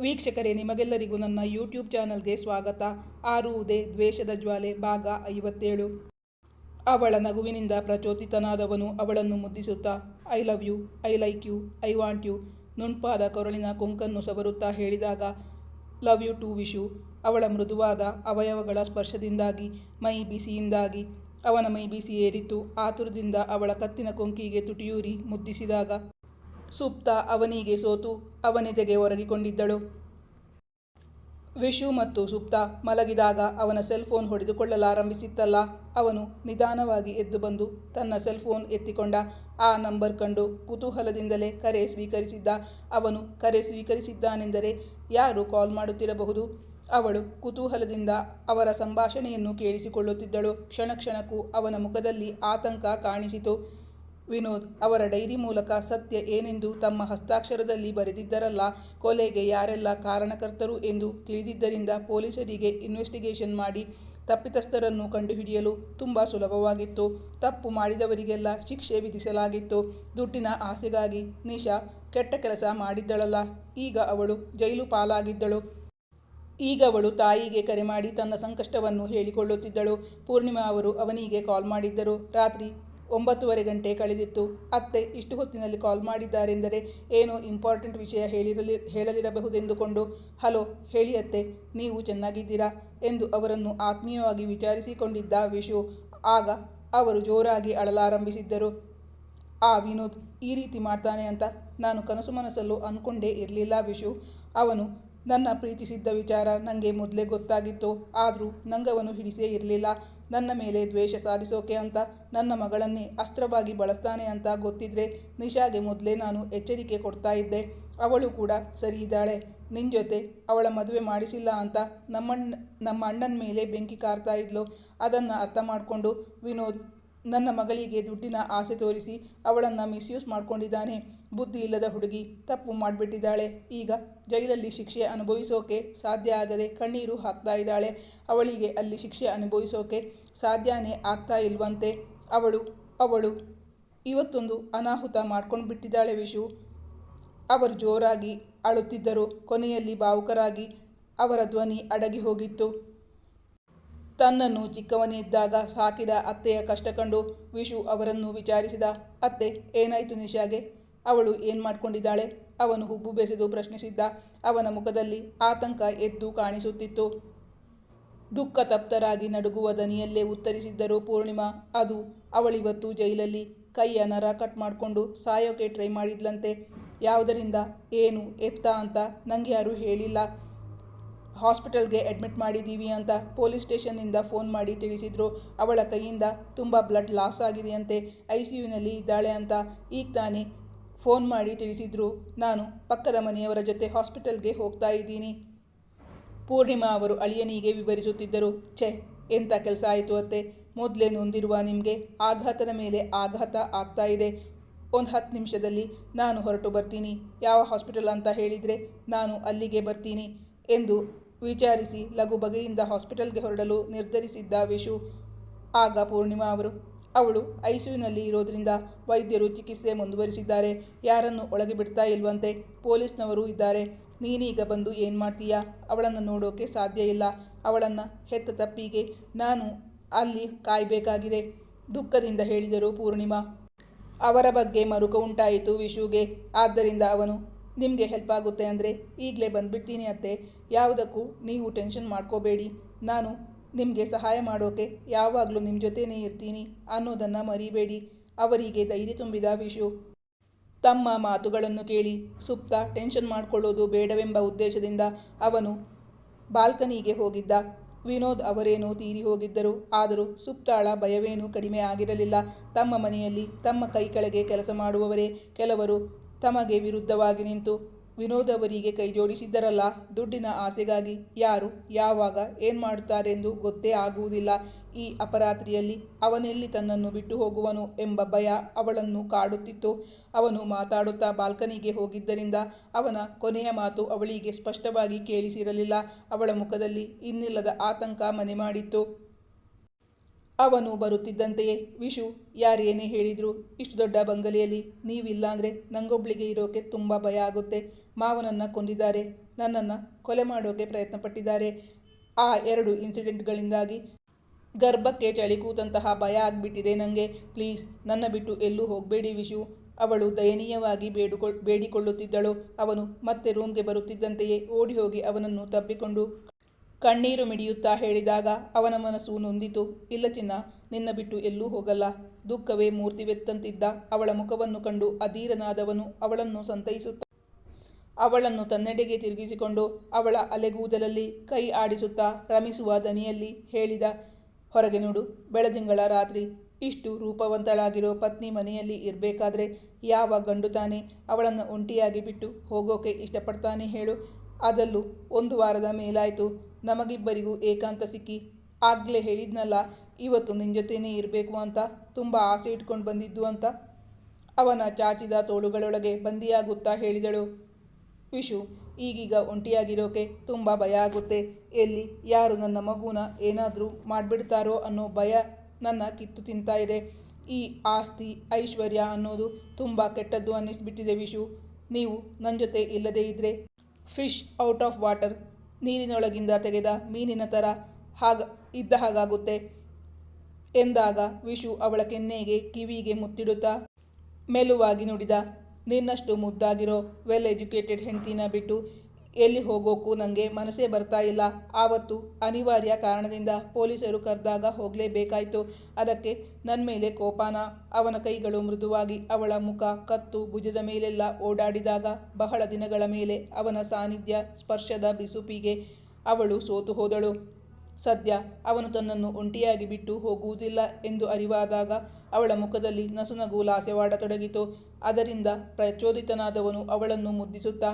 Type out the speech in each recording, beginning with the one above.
ವೀಕ್ಷಕರೇ, ನಿಮಗೆಲ್ಲರಿಗೂ ನನ್ನ ಯೂಟ್ಯೂಬ್ ಚಾನಲ್ಗೆ ಸ್ವಾಗತ. ಆರುವುದೇ ದ್ವೇಷದ ಜ್ವಾಲೆ, ಭಾಗ ಐವತ್ತೇಳು. ಅವಳ ನಗುವಿನಿಂದ ಪ್ರಚೋದಿತನಾದವನು ಅವಳನ್ನು ಮುದ್ದಿಸುತ್ತಾ I love you I like you I want you ನುಣ್ಪಾದ ಕೊರಳಿನ ಕೊಂಕನ್ನು ಸವರುತ್ತಾ ಹೇಳಿದಾಗ ಲವ್ ಯು ಟು ವಿಶು ಅವಳ ಮೃದುವಾದ ಅವಯವಗಳ ಸ್ಪರ್ಶದಿಂದಾಗಿ, ಮೈ ಬಿಸಿಯಿಂದಾಗಿ, ಅವನ ಮೈ ಬಿಸಿ ಏರಿತು ಆತುರದಿಂದ ಅವಳ ಕತ್ತಿನ ಕೊಂಕಿಗೆ ತುಟಿಯೂರಿ ಮುದ್ದಿಸಿದಾಗ ಸುಪ್ತ ಅವನಿಗೆ ಸೋತು ಅವನೆದೆಗೆ ಒರಗಿಕೊಂಡಿದ್ದಳು. ವಿಶು ಮತ್ತು ಸುಪ್ತ ಮಲಗಿದಾಗ ಅವನ ಸೆಲ್ ಫೋನ್ ಹೊಡೆದುಕೊಳ್ಳಲಾರಂಭಿಸಿತ್ತಲ್ಲ. ಅವನು ನಿಧಾನವಾಗಿ ಎದ್ದು ಬಂದು ತನ್ನ ಸೆಲ್ ಫೋನ್ ಎತ್ತಿಕೊಂಡ ಆ ನಂಬರ್ ಕಂಡು ಕುತೂಹಲದಿಂದಲೇ ಕರೆ ಸ್ವೀಕರಿಸಿದ್ದ. ಅವನು ಕರೆ ಸ್ವೀಕರಿಸಿದ್ದಾನೆಂದರೆ ಯಾರು ಕಾಲ್ ಮಾಡುತ್ತಿರಬಹುದು? ಅವಳು ಕುತೂಹಲದಿಂದ ಅವರ ಸಂಭಾಷಣೆಯನ್ನು ಕೇಳಿಸಿಕೊಳ್ಳುತ್ತಿದ್ದಳು. ಕ್ಷಣ ಕ್ಷಣಕ್ಕೂ ಅವನ ಮುಖದಲ್ಲಿ ಆತಂಕ ಕಾಣಿಸಿತು. ವಿನೋದ್, ಅವರ ಡೈರಿ ಮೂಲಕ ಸತ್ಯ ಏನೆಂದು ತಮ್ಮ ಹಸ್ತಾಕ್ಷರದಲ್ಲಿ ಬರೆದಿದ್ದರಲ್ಲ, ಕೊಲೆಗೆ ಯಾರೆಲ್ಲ ಕಾರಣಕರ್ತರು ಎಂದು ತಿಳಿದಿದ್ದರಿಂದ ಪೊಲೀಸರಿಗೆ ಇನ್ವೆಸ್ಟಿಗೇಷನ್ ಮಾಡಿ ತಪ್ಪಿತಸ್ಥರನ್ನು ಕಂಡುಹಿಡಿಯಲು ತುಂಬ ಸುಲಭವಾಗಿತ್ತು. ತಪ್ಪು ಮಾಡಿದವರಿಗೆಲ್ಲ ಶಿಕ್ಷೆ ವಿಧಿಸಲಾಗಿತ್ತು. ದುಡ್ಡಿನ ಆಸೆಗಾಗಿ ನಿಶಾ ಕೆಟ್ಟ ಕೆಲಸ ಮಾಡಿದ್ದಳಲ್ಲ. ಈಗ ಅವಳು ಜೈಲು ಪಾಲಾಗಿದ್ದಳು. ಈಗ ಅವಳು ತಾಯಿಗೆ ಕರೆ ಮಾಡಿ ತನ್ನ ಸಂಕಷ್ಟವನ್ನು ಹೇಳಿಕೊಳ್ಳುತ್ತಿದ್ದಳು. ಪೂರ್ಣಿಮಾ ಅವರು ಅವನಿಗೆ ಕಾಲ್ ಮಾಡಿದ್ದರು. ರಾತ್ರಿ ಒಂಬತ್ತುವರೆ ಗಂಟೆ ಕಳೆದಿತ್ತು. ಅತ್ತೆ ಇಷ್ಟು ಹೊತ್ತಿನಲ್ಲಿ ಕಾಲ್ ಮಾಡಿದ್ದಾರೆಂದರೆ ಏನೋ ಇಂಪಾರ್ಟೆಂಟ್ ವಿಷಯ ಹೇಳಿರಲಿ, ಹೇಳಲಿರಬಹುದೆಂದುಕೊಂಡು, ಹಲೋ, ಹೇಳಿ ಅತ್ತೆ, ನೀವು ಚೆನ್ನಾಗಿದ್ದೀರಾ? ಎಂದು ಅವರನ್ನು ಆತ್ಮೀಯವಾಗಿ ವಿಚಾರಿಸಿಕೊಂಡಿದ್ದ ವಿಶು ಆಗ ಅವರು ಜೋರಾಗಿ ಅಳಲಾರಂಭಿಸಿದ್ದರು. ಆ ವಿನೋದ್ ಈ ರೀತಿ ಮಾಡ್ತಾನೆ ಅಂತ ನಾನು ಕನಸು ಮನಸ್ಸಲ್ಲೂ ಅಂದ್ಕೊಂಡೇ ಇರಲಿಲ್ಲ ವಿಶು. ಅವನು ನನ್ನ ಪ್ರೀತಿಸಿದ್ದ ವಿಚಾರ ನನಗೆ ಮೊದಲೇ ಗೊತ್ತಾಗಿತ್ತು. ಆದರೂ ನಂಗವನು ಹಿಡಿಸೇ ಇರಲಿಲ್ಲ. ನನ್ನ ಮೇಲೆ ದ್ವೇಷ ಸಾಧಿಸೋಕೆ ಅಂತ ನನ್ನ ಮಗಳನ್ನೇ ಅಸ್ತ್ರವಾಗಿ ಬಳಸ್ತಾನೆ ಅಂತ ಗೊತ್ತಿದ್ರೆ ನಿಶಾಗೆ ಮೊದಲೇ ನಾನು ಎಚ್ಚರಿಕೆ ಕೊಡ್ತಾ ಇದ್ದೆ. ಅವಳು ಕೂಡ, ಸರಿ ಇದ್ದಾಳೆ ನಿನ್ನ ಜೊತೆ ಅವಳ ಮದುವೆ ಮಾಡಿಸಿಲ್ಲ ಅಂತ ನಮ್ಮಣ್ಣ ನಮ್ಮ ಅಣ್ಣನ ಮೇಲೆ ಬೆಂಕಿ ಕಾರ್ತಾ ಇದ್ಲು. ಅದನ್ನು ಅರ್ಥ ಮಾಡಿಕೊಂಡು ವಿನೋದ್ ನನ್ನ ಮಗಳಿಗೆ ದುಡ್ಡಿನ ಆಸೆ ತೋರಿಸಿ ಅವಳನ್ನು ಮಿಸ್ಯೂಸ್ ಮಾಡ್ಕೊಂಡಿದ್ದಾನೆ. ಬುದ್ಧಿ ಇಲ್ಲದ ಹುಡುಗಿ ತಪ್ಪು ಮಾಡಿಬಿಟ್ಟಿದ್ದಾಳೆ. ಈಗ ಜೈಲಲ್ಲಿ ಶಿಕ್ಷೆ ಅನುಭವಿಸೋಕೆ ಸಾಧ್ಯ ಆಗದೆ ಕಣ್ಣೀರು ಹಾಕ್ತಾ ಇದ್ದಾಳೆ. ಅವಳಿಗೆ ಅಲ್ಲಿ ಶಿಕ್ಷೆ ಅನುಭವಿಸೋಕೆ ಸಾಧ್ಯನೇ ಆಗ್ತಾ ಇಲ್ವಂತೆ. ಅವಳು ಅವಳು ಇವತ್ತೊಂದು ಅನಾಹುತ ಮಾಡ್ಕೊಂಡು ಬಿಟ್ಟಿದ್ದಾಳೆ ವಿಶು. ಅವರು ಜೋರಾಗಿ ಅಳುತ್ತಿದ್ದರು. ಕೊನೆಯಲ್ಲಿ ಭಾವುಕರಾಗಿ ಅವರ ಧ್ವನಿ ಅಡಗಿ ಹೋಗಿತ್ತು. ತನ್ನನ್ನು ಚಿಕ್ಕವನಿದ್ದಾಗ ಸಾಕಿದ ಅತ್ತೆಯ ಕಷ್ಟ ಕಂಡು ವಿಶು ಅವರನ್ನು ವಿಚಾರಿಸಿದ, ಅತ್ತೆ, ಏನಾಯಿತು ನಿಶಾಗೆ? ಅವಳು ಏನು ಮಾಡ್ಕೊಂಡಿದ್ದಾಳೆ? ಅವನು ಹುಬ್ಬು ಬೆಸೆದು ಪ್ರಶ್ನಿಸಿದ್ದ. ಅವನ ಮುಖದಲ್ಲಿ ಆತಂಕ ಎದ್ದು ಕಾಣಿಸುತ್ತಿತ್ತು. ದುಃಖ ತಪ್ತರಾಗಿ ನಡುಗುವ ದನಿಯಲ್ಲೇ ಉತ್ತರಿಸಿದ್ದರು ಪೂರ್ಣಿಮಾ. ಅದು ಅವಳಿವತ್ತು ಜೈಲಲ್ಲಿ ಕೈಯ ನರ ಕಟ್ ಮಾಡಿಕೊಂಡು ಸಾಯೋಕೆ ಟ್ರೈ ಮಾಡಿದ್ಲಂತೆ. ಯಾವುದರಿಂದ? ಏನು? ಎತ್ತ ಅಂತ ನಂಗೆ ಯಾರೂ ಹೇಳಿಲ್ಲ. ಹಾಸ್ಪಿಟಲ್ಗೆ ಅಡ್ಮಿಟ್ ಮಾಡಿದ್ದೀವಿ ಅಂತ ಪೊಲೀಸ್ ಸ್ಟೇಷನ್ನಿಂದ ಫೋನ್ ಮಾಡಿ ತಿಳಿಸಿದ್ರು. ಅವಳ ಕೈಯಿಂದ ತುಂಬ ಬ್ಲಡ್ ಲಾಸ್ ಆಗಿದೆಯಂತೆ. ಐ ಸಿ ಯುನಲ್ಲಿ ಇದ್ದಾಳೆ ಅಂತ. ಈಗ ತಾನೇ ಫೋನ್ ಮಾಡಿ ತಿಳಿಸಿದ್ರು, ನಾನು ಪಕ್ಕದ ಮನೆಯವರ ಜೊತೆ ಹಾಸ್ಪಿಟಲ್ಗೆ ಹೋಗ್ತಾ ಇದ್ದೀನಿ. ಪೂರ್ಣಿಮಾ ಅವರು ಅಳಿಯನಿಗೆ ವಿವರಿಸುತ್ತಿದ್ದರು, ಛೆ ಎಂಥ ಕೆಲಸ ಆಯಿತು ಅತ್ತೆ? ಮೊದಲೇ ನೊಂದಿರುವ ನಿಮಗೆ ಆಘಾತದ ಮೇಲೆ ಆಘಾತ ಆಗ್ತಾ ಇದೆ. ಒಂದು ಹತ್ತು ನಿಮಿಷದಲ್ಲಿ ನಾನು ಹೊರಟು ಬರ್ತೀನಿ. ಯಾವ ಹಾಸ್ಪಿಟಲ್ ಅಂತ ಹೇಳಿದರೆ ನಾನು ಅಲ್ಲಿಗೆ ಬರ್ತೀನಿ ಎಂದು ವಿಚಾರಿಸಿ ಲಘು ಬಗೆಯಿಂದ ಹಾಸ್ಪಿಟಲ್ಗೆ ಹೊರಡಲು ನಿರ್ಧರಿಸಿದ್ದ ವಿಶು. ಆಗ ಪೂರ್ಣಿಮಾ ಅವರು ಅವಳು ಐಸಿಯುನಲ್ಲಿ ಇರೋದ್ರಿಂದ ವೈದ್ಯರು ಚಿಕಿತ್ಸೆ ಮುಂದುವರಿಸಿದ್ದಾರೆ. ಯಾರನ್ನು ಒಳಗೆ ಬಿಡ್ತಾ ಇಲ್ವಂತೆ ಪೊಲೀಸ್ನವರು ಇದ್ದಾರೆ. ನೀನೀಗ ಬಂದು ಏನು ಮಾಡ್ತೀಯಾ? ಅವಳನ್ನು ನೋಡೋಕೆ ಸಾಧ್ಯ ಇಲ್ಲ. ಅವಳನ್ನು ಹೆತ್ತ ತಪ್ಪಿಗೆ ನಾನು ಅಲ್ಲಿ ಕಾಯಬೇಕಾಗಿದೆ, ದುಃಖದಿಂದ ಹೇಳಿದರು ಪೂರ್ಣಿಮಾ. ಅವರ ಬಗ್ಗೆ ಮರುಕ ಉಂಟಾಯಿತು ವಿಶುಗೆ. ಆದ್ದರಿಂದ ಅವನು, ನಿಮಗೆ ಹೆಲ್ಪ್ ಆಗುತ್ತೆ ಅಂದರೆ ಈಗಲೇ ಬಂದುಬಿಡ್ತೀನಿ ಅತ್ತೆ. ಯಾವುದಕ್ಕೂ ನೀವು ಟೆನ್ಷನ್ ಮಾಡ್ಕೋಬೇಡಿ. ನಾನು ನಿಮಗೆ ಸಹಾಯ ಮಾಡೋಕೆ ಯಾವಾಗಲೂ ನಿಮ್ಮ ಜೊತೆನೇ ಇರ್ತೀನಿ ಅನ್ನೋದನ್ನು ಮರಿಬೇಡಿ. ಅವರಿಗೆ ಧೈರ್ಯ ತುಂಬಿದ ವಿಷು ತಮ್ಮ ಮಾತುಗಳನ್ನು ಕೇಳಿ ಸುಪ್ತ ಟೆನ್ಷನ್ ಮಾಡಿಕೊಳ್ಳೋದು ಬೇಡವೆಂಬ ಉದ್ದೇಶದಿಂದ ಅವನು ಬಾಲ್ಕನಿಗೆ ಹೋಗಿದ್ದ. ವಿನೋದ್ ಅವರೇನೋ ತೀರಿ ಹೋಗಿದ್ದರು. ಆದರೂ ಸುಪ್ತಾಳ ಭಯವೇನೂ ಕಡಿಮೆ ಆಗಿರಲಿಲ್ಲ. ತಮ್ಮ ಮನೆಯಲ್ಲಿ ತಮ್ಮ ಕೈ ಕೆಳಗೆ ಕೆಲಸ ಮಾಡುವವರೇ ಕೆಲವರು ತಮಗೆ ವಿರುದ್ಧವಾಗಿ ನಿಂತು ವಿನೋದ್ ಅವರಿಗೆ ಕೈ ಜೋಡಿಸಿದ್ದರಲ್ಲ ದುಡ್ಡಿನ ಆಸೆಗಾಗಿ. ಯಾರು, ಯಾವಾಗ, ಏನು ಮಾಡುತ್ತಾರೆಂದು ಗೊತ್ತೇ ಆಗುವುದಿಲ್ಲ. ಈ ಅಪರಾತ್ರಿಯಲ್ಲಿ ಅವನೆಲ್ಲಿ ತನ್ನನ್ನು ಬಿಟ್ಟು ಹೋಗುವನು ಎಂಬ ಭಯ ಅವಳನ್ನು ಕಾಡುತ್ತಿತ್ತು. ಅವನು ಮಾತಾಡುತ್ತಾ ಬಾಲ್ಕನಿಗೆ ಹೋಗಿದ್ದರಿಂದ ಅವನ ಕೊನೆಯ ಮಾತು ಅವಳಿಗೆ ಸ್ಪಷ್ಟವಾಗಿ ಕೇಳಿಸಿರಲಿಲ್ಲ. ಅವಳ ಮುಖದಲ್ಲಿ ಇನ್ನಿಲ್ಲದ ಆತಂಕ ಮನೆ ಮಾಡಿತ್ತು. ಅವನು ಬರುತ್ತಿದ್ದಂತೆಯೇ, ವಿಶು ಯಾರೇನೇ ಹೇಳಿದ್ರು, ಇಷ್ಟು ದೊಡ್ಡ ಬಂಗಲೆಯಲ್ಲಿ ನೀವಿಲ್ಲ ಅಂದರೆ ನಂಗೊಬ್ಳಿಗೆ ಇರೋಕೆ ತುಂಬ ಭಯ ಆಗುತ್ತೆ. ಮಾವನನ್ನು ಕೊಂದಿದ್ದಾರೆ. ನನ್ನನ್ನು ಕೊಲೆ ಮಾಡೋಕೆ ಪ್ರಯತ್ನ ಪಟ್ಟಿದ್ದಾರೆ ಆ ಎರಡು ಇನ್ಸಿಡೆಂಟ್ಗಳಿಂದಾಗಿ ಗರ್ಭಕ್ಕೆ ಚಳಿ ಕೂತಂತಹ ಭಯ ಆಗಿಬಿಟ್ಟಿದೆ ನನಗೆ ಪ್ಲೀಸ್, ನನ್ನ ಬಿಟ್ಟು ಎಲ್ಲೂ ಹೋಗಬೇಡಿ ವಿಶು. ಅವಳು ದಯನೀಯವಾಗಿ ಬೇಡುಕೊಳ್ ಬೇಡಿಕೊಳ್ಳುತ್ತಿದ್ದಳು. ಅವನು ಮತ್ತೆ ರೂಮ್ಗೆ ಬರುತ್ತಿದ್ದಂತೆಯೇ ಓಡಿ ಹೋಗಿ ಅವನನ್ನು ತಬ್ಬಿಕೊಂಡು ಕಣ್ಣೀರು ಮಿಡಿಯುತ್ತಾ ಹೇಳಿದಾಗ ಅವನ ಮನಸ್ಸು ನೊಂದಿತು. ಇಲ್ಲ ಚಿನ್ನ, ನಿನ್ನ ಬಿಟ್ಟು ಎಲ್ಲೂ ಹೋಗಲ್ಲ. ದುಃಖವೇ ಮೂರ್ತಿವೆತ್ತಂತಿದ್ದ ಅವಳ ಮುಖವನ್ನು ಕಂಡು ಅಧೀರನಾದವನು ಅವಳನ್ನು ಸಂತೈಸುತ್ತ ಅವಳನ್ನು ತನ್ನೆಡೆಗೆ ತಿರುಗಿಸಿಕೊಂಡು ಅವಳ ಅಲೆಗೂದಲಲ್ಲಿ ಕೈ ಆಡಿಸುತ್ತಾ ರಮಿಸುವ ದನಿಯಲ್ಲಿ ಹೇಳಿದ, ಹೊರಗೆ ನೋಡು, ಬೆಳದಿಂಗಳ ರಾತ್ರಿ. ಇಷ್ಟು ರೂಪವಂತಳಾಗಿರೋ ಪತ್ನಿ ಮನೆಯಲ್ಲಿ ಇರಬೇಕಾದ್ರೆ ಯಾವ ಗಂಡು ತಾನೆ ಅವಳನ್ನು ಒಂಟಿಯಾಗಿ ಬಿಟ್ಟು ಹೋಗೋಕೆ ಇಷ್ಟಪಡ್ತಾನೆ ಹೇಳು. ಅದಲ್ಲೂ ಒಂದು ವಾರದ ಮೇಲಾಯಿತು. ನಮಗಿಬ್ಬರಿಗೂ ಏಕಾಂತ ಸಿಕ್ಕಿ. ಆಗಲೇ ಹೇಳಿದ್ನಲ್ಲ, ಇವತ್ತು ನಿನ್ನ ಜೊತೆನೇ ಇರಬೇಕು ಅಂತ, ತುಂಬ ಆಸೆ ಇಟ್ಕೊಂಡು ಬಂದಿದ್ದು ಅಂತ? ಅವನ ಚಾಚಿದ ತೋಳುಗಳೊಳಗೆ ಬಂದಿಯಾಗುತ್ತಾ ಹೇಳಿದಳು. ವಿಶು, ಈಗೀಗ ಒಂಟಿಯಾಗಿರೋಕೆ ತುಂಬ ಭಯ ಆಗುತ್ತೆ. ಎಲ್ಲಿ ಯಾರು ನನ್ನ ಮಗುನ ಏನಾದರೂ ಮಾಡಿಬಿಡ್ತಾರೋ ಅನ್ನೋ ಭಯ ನನ್ನ ಕಿತ್ತು ತಿಂತಾ ಇದೆ. ಈ ಆಸ್ತಿ, ಐಶ್ವರ್ಯ ಅನ್ನೋದು ತುಂಬ ಕೆಟ್ಟದ್ದು ಅನ್ನಿಸ್ಬಿಟ್ಟಿದೆ ವಿಶು. ನೀವು ನನ್ನ ಜೊತೆ ಇಲ್ಲದೇ ಇದ್ದರೆ ಫಿಶ್ ಔಟ್ ಆಫ್ ವಾಟರ್, ನೀರಿನೊಳಗಿಂದ ತೆಗೆದ ಮೀನಿನ ಥರ ಹಾಗ, ಇದ್ದ ಹಾಗಾಗುತ್ತೆ. ಎಂದಾಗ ವಿಶು ಅವಳ ಕೆನ್ನೆಗೆ ಕಿವಿಗೆ ಮುತ್ತಿಡುತ್ತಾ ಮೆಲುವಾಗಿ ನುಡಿದ ನಿನ್ನಷ್ಟು ಮುದ್ದಾಗಿರೋ ವೆಲ್ ಎಜುಕೇಟೆಡ್ ಹೆಂಡ್ತಿನ ಬಿಟ್ಟು ಎಲ್ಲಿ ಹೋಗೋಕ್ಕೂ ನನಗೆ ಮನಸ್ಸೇ ಬರ್ತಾ ಇಲ್ಲ. ಆವತ್ತು ಅನಿವಾರ್ಯ ಕಾರಣದಿಂದ ಪೊಲೀಸರು ಕರೆದಾಗ ಹೋಗಲೇಬೇಕಾಯಿತು. ಅದಕ್ಕೆ ನನ್ನ ಮೇಲೆ ಕೋಪಾನ. ಅವನ ಕೈಗಳು ಮೃದುವಾಗಿ ಅವಳ ಮುಖ, ಕತ್ತು, ಭುಜದ ಮೇಲೆಲ್ಲ ಓಡಾಡಿದಾಗ ಬಹಳ ದಿನಗಳ ಮೇಲೆ ಅವನ ಸಾನ್ನಿಧ್ಯ ಸ್ಪರ್ಶದ ಬಿಸುಪಿಗೆ ಅವಳು ಸೋತು ಹೋದಳು. ಸದ್ಯ ಅವನು ತನ್ನನ್ನು ಒಂಟಿಯಾಗಿ ಬಿಟ್ಟು ಹೋಗುವುದಿಲ್ಲ ಎಂದು ಅರಿವಾದಾಗ ಅವಳ ಮುಖದಲ್ಲಿ ನಸುನಗು ಲಾಸ್ಯವಾಡತೊಡಗಿತು ಅದರಿಂದ ಪ್ರಚೋದಿತನಾದವನು ಅವಳನ್ನು ಮುದ್ದಿಸುತ್ತಾ,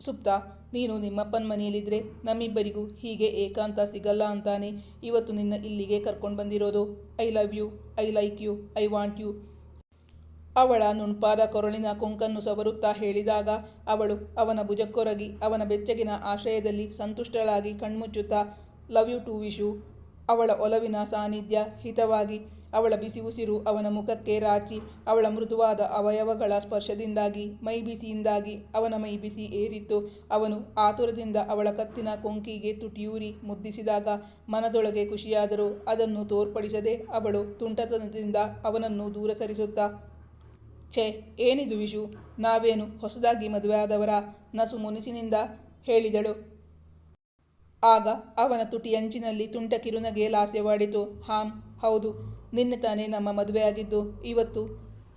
ಸುಪ್ತ, ನೀನು ನಿಮ್ಮಪ್ಪನ ಮನೆಯಲ್ಲಿದ್ದರೆ ನಮ್ಮಿಬ್ಬರಿಗೂ ಹೀಗೆ ಏಕಾಂತ ಸಿಗಲ್ಲ ಅಂತಾನೆ ಇವತ್ತು ನಿನ್ನ ಇಲ್ಲಿಗೆ ಕರ್ಕೊಂಡು ಬಂದಿರೋದು. I love you, I like you, I want you. ಅವಳ ನುಣ್ಪಾದ ಕೊರಳಿನ ಕೊಂಕನ್ನು ಸವರುತ್ತಾ ಹೇಳಿದಾಗ ಅವಳು ಅವನ ಭುಜಕ್ಕೊರಗಿ ಅವನ ಬೆಚ್ಚಗಿನ ಆಶ್ರಯದಲ್ಲಿ ಸಂತುಷ್ಟಳಾಗಿ ಕಣ್ಮುಚ್ಚುತ್ತಾ, ಲವ್ ಯು ಟು ವಿಶು. ಅವಳ ಒಲವಿನ ಸಾನ್ನಿಧ್ಯ ಹಿತವಾಗಿ ಅವಳ ಬಿಸಿ ಉಸಿರು ಅವನ ಮುಖಕ್ಕೆ ರಾಚಿ ಅವಳ ಮೃದುವಾದ ಅವಯವಗಳ ಸ್ಪರ್ಶದಿಂದಾಗಿ, ಮೈ ಬಿಸಿಯಿಂದಾಗಿ ಅವನ ಮೈ ಬಿಸಿ ಏರಿತ್ತು. ಅವನು ಆತುರದಿಂದ ಅವಳ ಕತ್ತಿನ ಕೊಂಕಿಗೆ ತುಟಿಯೂರಿ ಮುದ್ದಿಸಿದಾಗ ಮನದೊಳಗೆ ಖುಷಿಯಾದರೂ ಅದನ್ನು ತೋರ್ಪಡಿಸದೆ ಅವಳು ತುಂಟತನದಿಂದ ಅವನನ್ನು ದೂರ ಸರಿಸುತ್ತಾ, ಛೇ, ಏನಿದು ವಿಶು ನಾವೇನು ಹೊಸದಾಗಿ ಮದುವೆಯಾದವರ ನಸು ಮುನಿಸಿನಿಂದ ಹೇಳಿದಳು. ಆಗ ಅವನ ತುಟಿಯಂಚಿನಲ್ಲಿ ತುಂಟ ಕಿರುನಗೆ ಲಾಸ್ಯವಾಡಿತು. ಹಾಂ, ಹೌದು ನಿನ್ನೆ ತಾನೇ ನಮ್ಮ ಮದುವೆಯಾಗಿದ್ದು. ಇವತ್ತು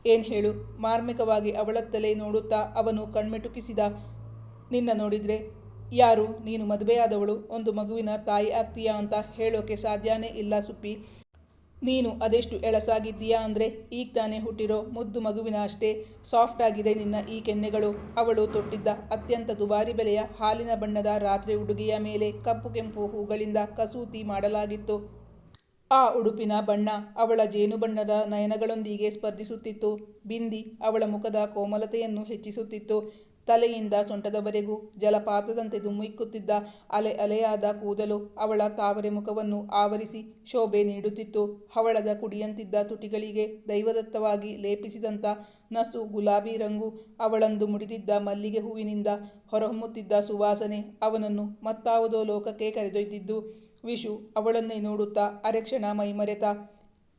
ಏನು ಹೇಳು? ಮಾರ್ಮಿಕವಾಗಿ ಅವಳತ್ತಲೇ ನೋಡುತ್ತಾ ಅವನು ಕಣ್ಮೆಟುಕಿಸಿದ. ನಿನ್ನ ನೋಡಿದ್ರೆ ಯಾರು? ನೀನು ಮದುವೆಯಾದವಳು? ಒಂದು ಮಗುವಿನ ತಾಯಿ ಆಗ್ತೀಯಾ ಅಂತ ಹೇಳೋಕೆ ಸಾಧ್ಯನೇ ಇಲ್ಲ ಸುಪ್ಪಿ. ನೀನು ಅದೆಷ್ಟು ಎಳಸಾಗಿದ್ದೀಯಾ ಅಂದರೆ ಈಗ ತಾನೇ ಹುಟ್ಟಿರೋ ಮುದ್ದು ಮಗುವಿನ ಅಷ್ಟೇ ಸಾಫ್ಟ್ ಆಗಿದೆ ನಿನ್ನ ಈ ಕೆನ್ನೆಗಳು. ಅವಳು ತೊಟ್ಟಿದ್ದ ಅತ್ಯಂತ ದುಬಾರಿ ಬೆಲೆಯ ಹಾಲಿನ ಬಣ್ಣದ ರಾತ್ರಿ ಉಡುಗೆಯ ಮೇಲೆ ಕಪ್ಪು ಕೆಂಪು ಹೂಗಳಿಂದ ಕಸೂತಿ ಮಾಡಲಾಗಿತ್ತು. ಆ ಉಡುಪಿನ ಬಣ್ಣ ಅವಳ ಜೇನು ಬಣ್ಣದ ನಯನಗಳೊಂದಿಗೆ ಸ್ಪರ್ಧಿಸುತ್ತಿತ್ತು. ಬಿಂದಿ ಅವಳ ಮುಖದ ಕೋಮಲತೆಯನ್ನು ಹೆಚ್ಚಿಸುತ್ತಿತ್ತು. ತಲೆಯಿಂದ ಸೊಂಟದವರೆಗೂ ಜಲಪಾತದಂತೆ ಧುಮ್ಮುಕ್ಕುತ್ತಿದ್ದ ಅಲೆ ಅಲೆಯಾದ ಕೂದಲು ಅವಳ ತಾವರೆ ಮುಖವನ್ನು ಆವರಿಸಿ ಶೋಭೆ ನೀಡುತ್ತಿತ್ತು. ಹವಳದ ಕುಡಿಯಂತಿದ್ದ ತುಟಿಗಳಿಗೆ ದೈವದತ್ತವಾಗಿ ಲೇಪಿಸಿದಂಥ ನಸು ಗುಲಾಬಿ ರಂಗು ಅವಳಂದು ಮುಡಿದಿದ್ದ ಮಲ್ಲಿಗೆ ಹೂವಿನಿಂದ ಹೊರಹೊಮ್ಮುತ್ತಿದ್ದ ಸುವಾಸನೆ ಅವನನ್ನು ಮತ್ತಾವುದೋ ಲೋಕಕ್ಕೆ ಕರೆದೊಯ್ದಿದ್ದು. ವಿಶು ಅವಳನ್ನೇ ನೋಡುತ್ತಾ ಅರೆಕ್ಷಣ ಮೈಮರೆತ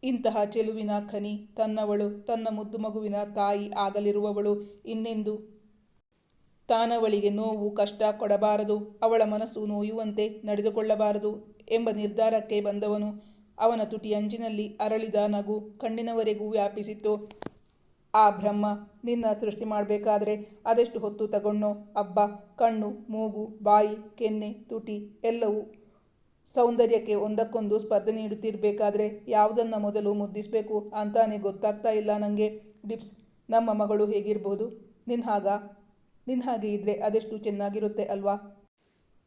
ಇಂತಹ ಚೆಲುವಿನ ಖನಿ ತನ್ನವಳು, ತನ್ನ ಮುದ್ದು ಮಗುವಿನ ತಾಯಿ ಆಗಲಿರುವವಳು ಇನ್ನೆಂದು? ತಾನವಳಿಗೆ ನೋವು, ಕಷ್ಟ ಕೊಡಬಾರದು, ಅವಳ ಮನಸ್ಸು ನೋಯುವಂತೆ ನಡೆದುಕೊಳ್ಳಬಾರದು ಎಂಬ ನಿರ್ಧಾರಕ್ಕೆ ಬಂದವನು. ಅವನ ತುಟಿ ಅಂಚಿನಲ್ಲಿ ಅರಳಿದ ನಗು ಕಣ್ಣಿನವರೆಗೂ ವ್ಯಾಪಿಸಿತ್ತು. ಆ ಬ್ರಹ್ಮ, ನಿನ್ನ ಸೃಷ್ಟಿ ಮಾಡಬೇಕಾದ್ರೆ ಅದೆಷ್ಟು ಹೊತ್ತು ತಗೊಂಡೋ ಅಬ್ಬ, ಕಣ್ಣು, ಮೂಗು, ಬಾಯಿ, ಕೆನ್ನೆ, ತುಟಿ ಎಲ್ಲವೂ ಸೌಂದರ್ಯಕ್ಕೆ ಒಂದಕ್ಕೊಂದು ಸ್ಪರ್ಧೆ ನೀಡುತ್ತಿರಬೇಕಾದ್ರೆ ಯಾವುದನ್ನು ಮೊದಲು ಮುದ್ದಿಸಬೇಕು ಅಂತಾನೆ ಗೊತ್ತಾಗ್ತಾ ಇಲ್ಲ ನನಗೆ ಡಿಪ್ಸ್, ನಮ್ಮ ಮಗಳು ಹೇಗಿರ್ಬೋದು? ನಿನ್ ಹಾಗ? ಇದ್ದರೆ ಅದೆಷ್ಟು ಚೆನ್ನಾಗಿರುತ್ತೆ ಅಲ್ವಾ?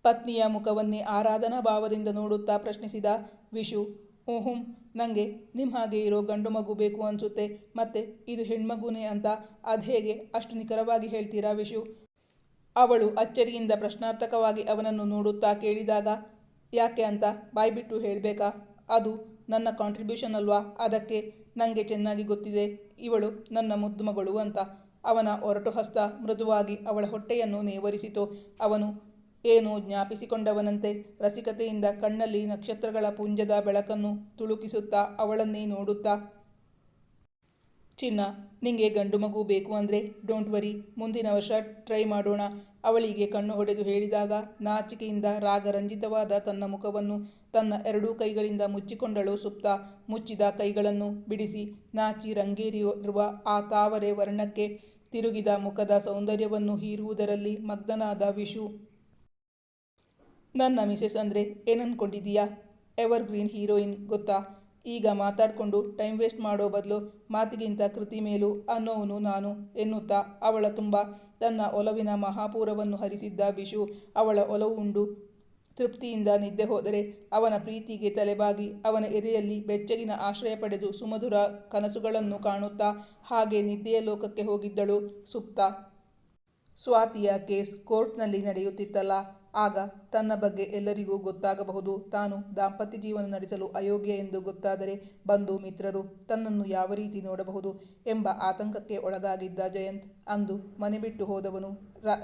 ಪತ್ನಿಯ ಮುಖವನ್ನೇ ಆರಾಧನಾ ಭಾವದಿಂದ ನೋಡುತ್ತಾ ಪ್ರಶ್ನಿಸಿದ ವಿಶು ಹ್ಞೂ ನನಗೆ ನಿಮ್ಮ ಹಾಗೆ ಇರೋ ಗಂಡು ಮಗು ಬೇಕು ಅನಿಸುತ್ತೆ. ಮತ್ತೆ ಇದು ಹೆಣ್ಮಗುನೇ ಅಂತ ಅದು ಹೇಗೆ ಅಷ್ಟು ನಿಖರವಾಗಿ ಹೇಳ್ತೀರಾ ವಿಶು? ಅವಳು ಅಚ್ಚರಿಯಿಂದ ಪ್ರಶ್ನಾರ್ಥಕವಾಗಿ ಅವನನ್ನು ನೋಡುತ್ತಾ ಕೇಳಿದಾಗ ಯಾಕೆ ಅಂತ ಬಾಯ್ಬಿಟ್ಟು ಹೇಳಬೇಕಾ? ಅದು ನನ್ನ ಕಾಂಟ್ರಿಬ್ಯೂಷನ್ ಅಲ್ವಾ? ಅದಕ್ಕೆ ನನಗೆ ಚೆನ್ನಾಗಿ ಗೊತ್ತಿದೆ. ಇವಳು ನನ್ನ ಮುದ್ದು ಮಗಳು ಅಂತ. ಅವನ ಒರಟು ಹಸ್ತ ಮೃದುವಾಗಿ ಅವಳ ಹೊಟ್ಟೆಯನ್ನು ನೇವರಿಸಿತು. ಅವನು ಏನೋ ಜ್ಞಾಪಿಸಿಕೊಂಡವನಂತೆ? ರಸಿಕತೆಯಿಂದ ಕಣ್ಣಲ್ಲಿ ನಕ್ಷತ್ರಗಳ ಪುಂಜದ ಬೆಳಕನ್ನು ತುಳುಕಿಸುತ್ತಾ ಅವಳನ್ನೇ ನೋಡುತ್ತಾ? ಚಿನ್ನ, ನಿಂಗೆ ಗಂಡು ಮಗು ಬೇಕು ಅಂದರೆ ಡೋಂಟ್ ವರಿ ಮುಂದಿನ ವರ್ಷ ಟ್ರೈ ಮಾಡೋಣ. ಅವಳಿಗೆ ಕಣ್ಣು ಹೊಡೆದು ಹೇಳಿದಾಗ ನಾಚಿಕೆಯಿಂದ ರಾಗರಂಜಿತವಾದ ತನ್ನ ಮುಖವನ್ನು ತನ್ನ ಎರಡೂ ಕೈಗಳಿಂದ ಮುಚ್ಚಿಕೊಂಡಳು ಸುಪ್ತ. ಮುಚ್ಚಿದ ಕೈಗಳನ್ನು ಬಿಡಿಸಿ ನಾಚಿ ರಂಗೇರಿರುವ ಆ ತಾವರೆ ವರ್ಣಕ್ಕೆ ತಿರುಗಿದ ಮುಖದ ಸೌಂದರ್ಯವನ್ನು ಹೀರುವುದರಲ್ಲಿ ಮಗ್ನನಾದ ವಿಶು. ನನ್ನ ಮಿಸೆಸ್ ಅಂದರೆ ಏನನ್ಕೊಂಡಿದೀಯಾ ಎವರ್ ಗ್ರೀನ್ ಹೀರೋಯಿನ್ ಗೊತ್ತಾ? ಈಗ ಮಾತಾಡಿಕೊಂಡು ಟೈಮ್ ವೇಸ್ಟ್ ಮಾಡೋ ಬದಲು ಮಾತಿಗಿಂತ ಕೃತಿ ಮೇಲು ಅನ್ನೋವನು ನಾನು ಎನ್ನುತ್ತಾ ಅವಳ ತುಂಬ ತನ್ನ ಒಲವಿನ ಮಹಾಪೂರವನ್ನು ಹರಿಸಿದ್ದ ಬಿಶು ಅವಳ ಒಲವು ಉಂಡು. ತೃಪ್ತಿಯಿಂದ ನಿದ್ದೆ ಹೋದರೆ ಅವನ ಪ್ರೀತಿಗೆ ತಲೆಬಾಗಿ ಅವನ ಎದೆಯಲ್ಲಿ ಬೆಚ್ಚಗಿನ ಆಶ್ರಯ ಪಡೆದು ಸುಮಧುರ ಕನಸುಗಳನ್ನು ಕಾಣುತ್ತಾ ಹಾಗೆ ನಿದ್ದೆಯ ಲೋಕಕ್ಕೆ ಹೋಗಿದ್ದಳು ಸುಪ್ತ. ಸ್ವಾತಿಯ ಕೇಸ್ ಕೋರ್ಟ್ನಲ್ಲಿ ನಡೆಯುತ್ತಿತ್ತಲ್ಲ. ಆಗ ತನ್ನ ಬಗ್ಗೆ ಎಲ್ಲರಿಗೂ ಗೊತ್ತಾಗಬಹುದು. ತಾನು ದಾಂಪತ್ಯ ಜೀವನ ನಡೆಸಲು ಅಯೋಗ್ಯ ಎಂದು ಗೊತ್ತಾದರೆ ಬಂಧು ಮಿತ್ರರು ತನ್ನನ್ನು ಯಾವ ರೀತಿ ನೋಡಬಹುದು ಎಂಬ ಆತಂಕಕ್ಕೆ ಒಳಗಾಗಿದ್ದ ಜಯಂತ್ ಅಂದು ಮನೆ ಬಿಟ್ಟು ಹೋದವನು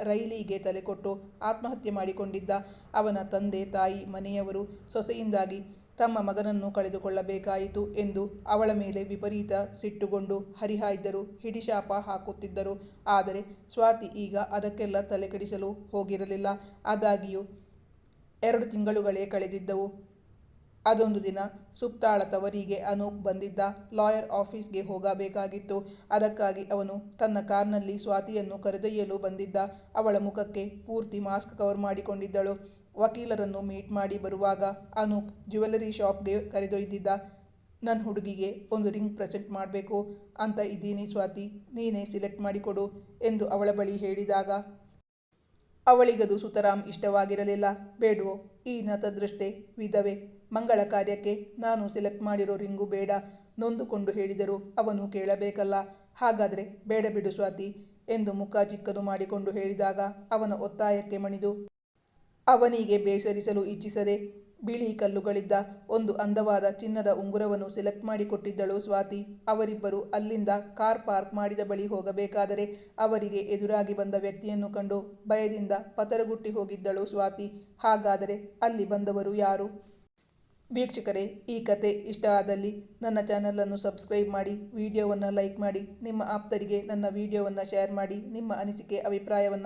ರೈಲಿಗೆ ತಲೆಕೊಟ್ಟು ಆತ್ಮಹತ್ಯೆ ಮಾಡಿಕೊಂಡಿದ್ದ ಅವನ ತಂದೆ ತಾಯಿ ಮನೆಯವರು ಸೊಸೆಯಿಂದಾಗಿ ತಮ್ಮ ಮಗನನ್ನು ಕಳೆದುಕೊಳ್ಳಬೇಕಾಯಿತು ಎಂದು ಅವಳ ಮೇಲೆ ವಿಪರೀತ ಸಿಟ್ಟುಗೊಂಡು ಹರಿಹಾಯ್ದರು, ಹಿಡಿಶಾಪ ಹಾಕುತ್ತಿದ್ದರು. ಆದರೆ ಸ್ವಾತಿ ಈಗ ಅದಕ್ಕೆಲ್ಲ ತಲೆಕೆಡಿಸಲು ಹೋಗಿರಲಿಲ್ಲ. ಆದಾಗಿಯೂ ಎರಡು ತಿಂಗಳುಗಳೇ ಕಳೆದಿದ್ದವು. ಅದೊಂದು ದಿನ ಸುಪ್ತಾಳ ತವರಿಗೆ ಅನೂಪ್ ಬಂದಿದ್ದ ಲಾಯರ್ ಆಫೀಸ್ಗೆ ಹೋಗಬೇಕಾಗಿತ್ತು. ಅದಕ್ಕಾಗಿ ಅವನು ತನ್ನ ಕಾರ್ನಲ್ಲಿ ಸ್ವಾತಿಯನ್ನು ಕರೆದೊಯ್ಯಲು ಬಂದಿದ್ದ. ಅವಳ ಮುಖಕ್ಕೆ ಪೂರ್ತಿ ಮಾಸ್ಕ್ ಕವರ್ ಮಾಡಿಕೊಂಡಿದ್ದಳು. ವಕೀಲರನ್ನು ಮೀಟ್ ಮಾಡಿ ಬರುವಾಗ ಅನೂಪ್ ಜ್ಯುವೆಲ್ಲರಿ ಶಾಪ್ಗೆ ಕರೆದೊಯ್ದಿದ್ದ ನನ್ನ ಹುಡುಗಿಗೆ ಒಂದು ರಿಂಗ್ ಪ್ರೆಸೆಂಟ್ ಮಾಡಬೇಕು. ಅಂತ ಇದ್ದೀನಿ ಸ್ವಾತಿ. ನೀನೇ ಸಿಲೆಕ್ಟ್ ಮಾಡಿಕೊಡು ಎಂದು ಅವಳ ಬಳಿ ಹೇಳಿದಾಗ, ಅವಳಿಗದು ಸುತರಾಮ್ ಇಷ್ಟವಾಗಿರಲಿಲ್ಲ. ಬೇಡವೋ, ಈ ನತದೃಷ್ಟೆ ವಿಧವೆ. ಮಂಗಳ ಕಾರ್ಯಕ್ಕೆ ನಾನು ಸೆಲೆಕ್ಟ್ ಮಾಡಿರೋ ರಿಂಗು ಬೇಡ. ನೊಂದುಕೊಂಡು ಹೇಳಿದರು ಅವನು ಕೇಳಬೇಕಲ್ಲ. ಹಾಗಾದರೆ ಬೇಡ ಬಿಡು ಸ್ವಾತಿ ಎಂದು ಮುಖ ಚಿಕ್ಕದು ಮಾಡಿಕೊಂಡು ಹೇಳಿದಾಗ ಅವನ ಒತ್ತಾಯಕ್ಕೆ ಮಣಿದು ಅವನಿಗೆ ಬೇಸರಿಸಲು ಇಚ್ಛಿಸದೆ ಬಿಳಿ ಕಲ್ಲುಗಳಿದ್ದ ಒಂದು ಅಂದವಾದ ಚಿನ್ನದ ಉಂಗುರವನ್ನು ಸೆಲೆಕ್ಟ್ ಮಾಡಿಕೊಟ್ಟಿದ್ದಳು ಸ್ವಾತಿ. ಅವರಿಬ್ಬರು ಅಲ್ಲಿಂದ ಕಾರ್ ಪಾರ್ಕ್ ಮಾಡಿದ ಬಳಿ ಹೋಗಬೇಕಾದರೆ ಅವರಿಗೆ ಎದುರಾಗಿ ಬಂದ ವ್ಯಕ್ತಿಯನ್ನು ಕಂಡು ಭಯದಿಂದ ಪತರಗುಟ್ಟಿ ಹೋಗಿದ್ದಳು ಸ್ವಾತಿ. ಹಾಗಾದರೆ ಅಲ್ಲಿ ಬಂದವರು ಯಾರು? ವೀಕ್ಷಕರೇ, ಈ ಕತೆ ಇಷ್ಟ ಆದಲ್ಲಿ ನನ್ನ ಚಾನಲನ್ನು ಸಬ್ಸ್ಕ್ರೈಬ್ ಮಾಡಿ ವಿಡಿಯೋವನ್ನು ಲೈಕ್ ಮಾಡಿ, ನಿಮ್ಮ ಆಪ್ತರಿಗೆ ನನ್ನ ವಿಡಿಯೋವನ್ನು ಶೇರ್ ಮಾಡಿ, ನಿಮ್ಮ ಅನಿಸಿಕೆ, ಅಭಿಪ್ರಾಯವನ್ನು